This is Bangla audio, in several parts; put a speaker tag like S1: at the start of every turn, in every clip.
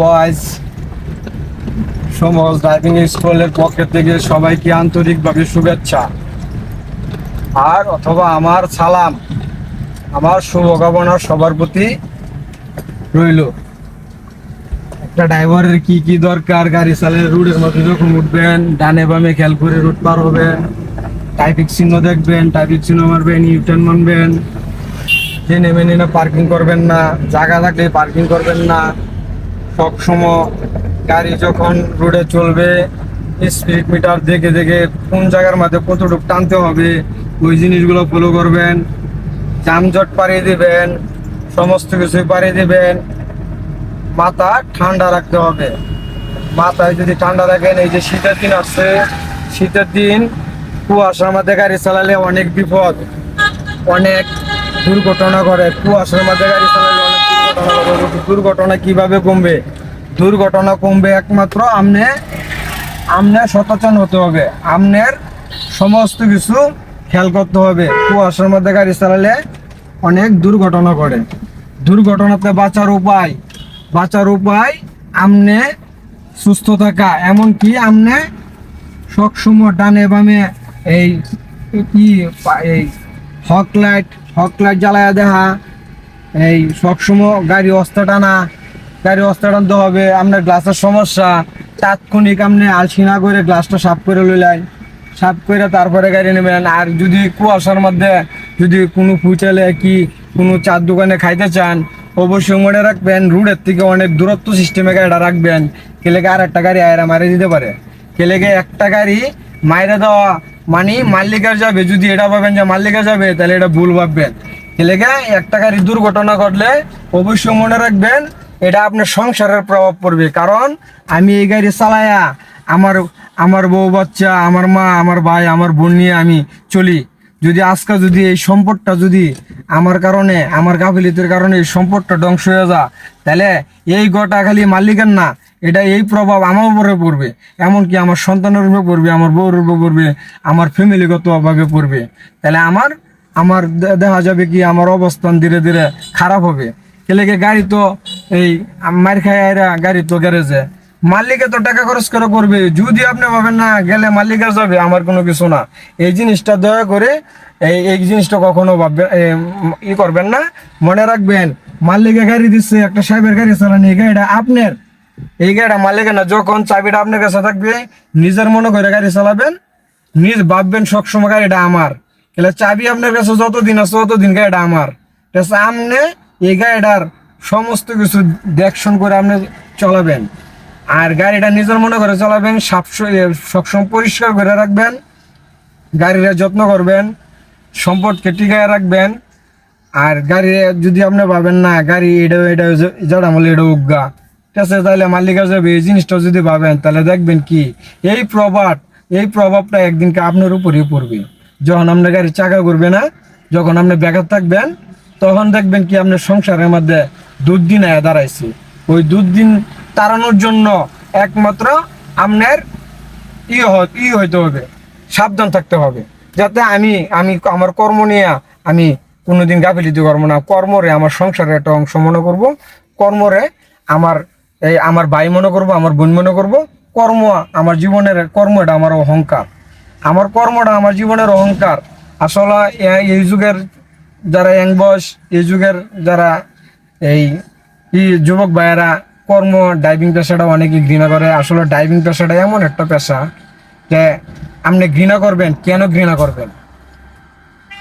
S1: বয়েজ সমস্ত ড্রাইভিং স্কুলের পক্ষ থেকে সবাইকে আন্তরিকভাবে শুভেচ্ছা। আর অথবা আমার সালাম, আমার শুভকামনা সবার প্রতি রইল। একটা ড্রাইভারের কি কি দরকার? গাড়ি চালালে রুটের মধ্যে যখন উঠবেন, ডানে বামে খেয়াল করে রুট পার হবেন। ট্রাফিক চিহ্ন দেখবেন ট্রাফিক চিহ্ন মারবেন ইউটার্ন মারবেন জেনে মেনে না পার্কিং করবেন না, জায়গা থাকলে পার্কিং করবেন না। সবসময় গাড়ি যখন রোডে চলবে স্পিড মিটার দেখে দেখে কোন জায়গার মধ্যে কতটুকু টানতে হবে, ওই জিনিসগুলো ফলো করবেন, যানজট পাড়িয়ে দিবেন, সমস্ত কিছুই পাড়িয়ে দিবেন। মাথা ঠান্ডা রাখতে হবে। মাথায় যদি ঠান্ডা রাখেন, এই যে শীতের দিন আসছে, শীতের দিন কুয়াশার মধ্যে গাড়ি চালালে অনেক বিপদ, অনেক দুর্ঘটনা করে কুয়াশার মধ্যে গাড়ি চালালে দুর্ঘটনা ঘটে। কীভাবে কমবে? দুর্ঘটনা কমবে একমাত্র আমনে আমনে সচেতন হতে হবে। আমনের সমস্ত কিছু খেয়াল করতে হবে। কুয়াশার মধ্যে গাড়ি চালালে অনেক দুর্ঘটনা ঘটে। দুর্ঘটনাতে বাঁচার উপায় বাঁচার উপায় আমনে সুস্থ থাকা। এমনকি আমনে সবসময় ডানে বামে এই কি এই হক লাইট হক লাইট জ্বালায়া দেখা এই সবসময় গাড়ি অস্তা টানা, গাড়ি অস্তা টানতে হবে আপনার গ্লাসের সমস্যা। তাৎক্ষণিক আপনি আলসি না করে গ্লাসটা সাফ করে লইলাই সাফ করে তারপরে গাড়ি নেবেন। আর যদি কুয়াশার মধ্যে যদি কোনো ফুচালে কি কোনো চার দোকানে খাইতে চান, অবশ্যই মনে রাখবেন রুটের থেকে অনেক দূরত্ব সিস্টেমে গাড়িটা রাখবেন। কেলেকে আর একটা গাড়ি আয়রা মারে দিতে পারে। কেলেকে একটা গাড়ি মাইরে দেওয়া মানে মাল্লিকার যাবে। যদি এটা ভাবেন যে মাল্লিকা যাবে, তাহলে এটা ভুল ভাববেন। এলাকা একটা গাড়ি দুর্ঘটনা ঘটলে অবশ্যই মনে রাখবেন, এটা আপনার সংসারের প্রভাব পড়বে। কারণ আমি এই গাড়ি চালায়া আমার আমার বউ বাচ্চা, আমার মা, আমার ভাই, আমার বোন নিয়ে আমি চলি। যদি আজকে যদি এই সম্পদটা যদি আমার কারণে, আমার গাফিলিতের কারণে এই সম্পদটা ধ্বংস হয়ে যা তাহলে এই গোটা খালি মালিকের না, এটা এই প্রভাব আমার উপরে পড়বে। এমনকি আমার সন্তানের উপরে পড়বে, আমার বউর উপরে পড়বে, আমার ফ্যামিলিগতভাবে পড়বে। তাহলে আমার আমার দেখা যাবে কি আমার অবস্থান ধীরে ধীরে খারাপ হবে। কেলেকে গাড়ি তো এই মার খায় গাড়ি তো গ্যারেজে। মালিকে তো টাকা খরচ করে করবে। যদি আপনি ভাবেন না গেলে মালিকের যাবে আমার কোনো কিছু না। এই জিনিসটা দয়া করে এই এই জিনিসটা কখনো ভাববে এ, ই করবেন না। মনে রাখবেন মালিকে গাড়ি দিচ্ছে একটা সাহেবের গাড়ি চালানি এই গাড়িটা আপনার। এই গাড়িটা মালিকের না। যখন চাবিটা আপনার কাছে থাকবে নিজের মনে করে গাড়ি চালাবেন নিজ ভাববেন সবসময় গাড়িটা আমার। তাহলে চাবি আপনার কাছে যতদিন আছে, ততদিন গাড়িটা আমার। ঠিক আছে আপনি এই গাড়িটার সমস্ত কিছু দেখশন করে আপনি চলাবেন। আর গাড়িটা নিজের মনে করে চালাবেন সবসময় পরিষ্কার করে রাখবেন, গাড়ির যত্ন করবেন, সম্পদকে টিকায় রাখবেন, আর গাড়ি যদি আপনি ভাবেন, না, গাড়ি এটা এটা যারা বলে এটা উগা ঠিক আছে, তাহলে মালিকা যাবে, এই জিনিসটা যদি ভাবেন, তাহলে দেখবেন কি, এই প্রভাব, এই প্রভাবটা একদিনকে আপনার উপরেই পড়বে। যখন আপনার গাড়ি চাকা করবে না, যখন আপনি বেকার থাকবেন, তখন দেখবেন কি আপনার সংসারের মধ্যে দুর্দিন আয়া দাঁড়াইছে। ওই দুর্দিন তাড়ানোর জন্য একমাত্র আপনার ই ই হইতে হবে, সাবধান থাকতে হবে। যাতে আমি আমি আমার কর্ম নিয়ে আমি কোনোদিন গাফিলিতি করব না। কর্মরে আমার সংসারের একটা অংশ মনে করব, কর্মরে আমার এই আমার ভাই মনে করব, আমার বোন মনে করব, কর্ম, আমার জীবনের কর্ম এটা আমার অহংকার। আমার কর্মটা আমার জীবনের অহংকার। আসলে এই যুগের যারা ইয়াং বয়স এই যুগের যারা এই যুবক ভাইয়েরা, কর্ম ড্রাইভিং পেশাটা অনেকে ঘৃণা করে। আসলে ড্রাইভিং পেশাটা এমন একটা পেশা যে আপনি ঘৃণা করবেন, কেন ঘৃণা করবেন?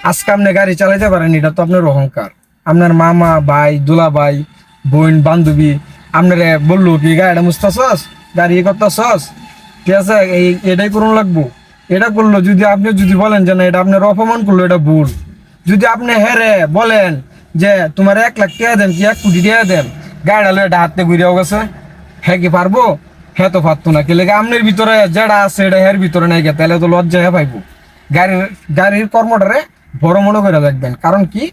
S1: আজকে আপনি গাড়ি চালাইতে পারেন, এটা তো আপনার অহংকার। আপনার মামা ভাই, দুলা ভাই, বোন, বান্ধবী, আপনারে বলল কি, গাড়িটা মুস্তাছস গাড়ি এ করতেছস? ঠিক আছে, এই এটাই করুন লাগবো। এটা করল, যদি আপনি যদি বলেন যে না, এটা আপনার অপমান করল, এটা ভুল। যদি আপনি হেরে বলেন যে, তোমার এক লাখ টাকা দেন কি, এক কোটি টাকা দেন? গাড়িটা লয়ে এটা হাতে ঘুরিয়াও গেছে। হ্যাঁ কি পারব? হ্যাঁ তো পারতো না। কেলে আপনার ভিতরে যেটা আছে, এটা হের ভিতরে নাই গে তাহলে তো লজ্জা হ্যাঁ পাইবো। গাড়ির গাড়ির কর্মটারে বড় মনে করে দেখবেন। কারণ কি?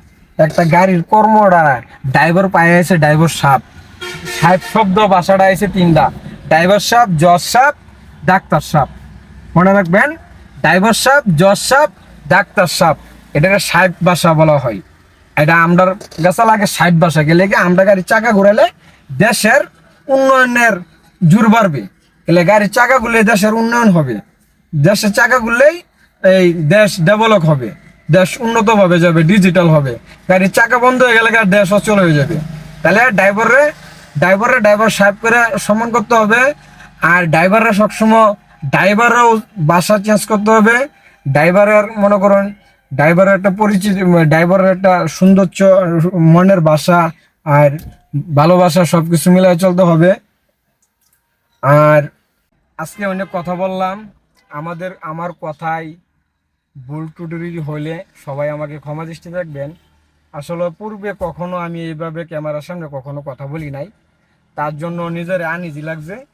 S1: একটা গাড়ির কর্মটা, ড্রাইভার পায়ে আছে ড্রাইভার সাপ। সাহেব শব্দ, ভাষাটা আছে তিনটা। ড্রাইভার সাপ, জজ সাপ, ডাক্তার সাপ। মনে রাখবেন? ড্রাইভার সাপ, জজ সাপ, ডাক্তার সাপ। এটাকে সাহেব বাসা বলা হয়। এটা আমরার গাছা লাগে সাহেব বাসা, গেলে কি আমরা গাড়ির চাকা ঘুরালে দেশের উন্নয়নের জোর বাড়বে। এলে গাড়ির চাকাগুলো দেশের উন্নয়ন হবে। দেশের চাকাগুলোই এই দেশ ডেভেলপ হবে। দেশ উন্নতভাবে যাবে ডিজিটাল হবে। গাড়ির চাকা বন্ধ হয়ে গেলে গাড়ির দেশ অচল হয়ে যাবে। তাহলে ড্রাইভারে ড্রাইভারে ড্রাইভার সাহেব করে সম্মান করতে হবে। আর ড্রাইভাররা সবসময় ড্রাইভাররাও বাসা চেঞ্জ করতে হবে। ড্রাইভারের, মনে করুন, ড্রাইভারের একটা পরিচিতি, ড্রাইভারের একটা সৌন্দর্য, মনের বাসা আর ভালোবাসা সব কিছু মিলিয়ে চলতে হবে। আর আজকে অনেক কথা বললাম। আমাদের, আমার কথাই ভুল টুটুরি হলে সবাই আমাকে ক্ষমা দৃষ্টি দেখবেন। আসলে পূর্বে কখনো আমি এইভাবে ক্যামেরার সামনে কখনো কথা বলি নাই। তার জন্য নিজের আনিজি লাগছে।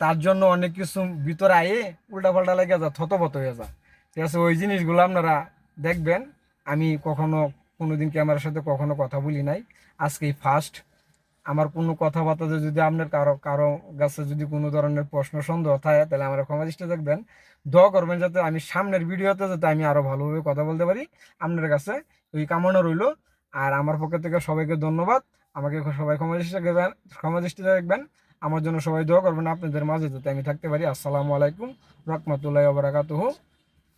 S1: তার জন্য অনেক কিছু ভিতরে আয়ে উল্টা পাল্টা লেগে যা থতবত হয়ে যা ঠিক আছে, ওই জিনিসগুলো আপনারা দেখবেন। আমি কখনো কোনোদিন ক্যামেরার সাথে কখনো কথা বলি নাই। আজকেই ফার্স্ট আমার কোনো কথাবার্তাতে যদি আপনার কারও কারও কাছে যদি কোনো ধরনের প্রশ্ন, সন্দেহ থাকে, তাহলে আমার ক্ষমা দৃষ্টি দেখবেন। দোয়া করবেন যাতে আমি সামনের ভিডিওতে যাতে আমি আরও ভালোভাবে কথা বলতে পারি। আপনার কাছে ওই কামনা রইল। আর আমার পক্ষ থেকে সবাইকে ধন্যবাদ। আমাকে সবাই ক্ষমা দৃষ্টি ক্ষমা দৃষ্টি দেখবেন। আমার জন্য সবাই দোয়া করবেন, আপনাদের মাঝে যাতে আমি থাকতে পারি। আসসালামু আলাইকুম, রহমতুল্লাহ বারাকাতুহু।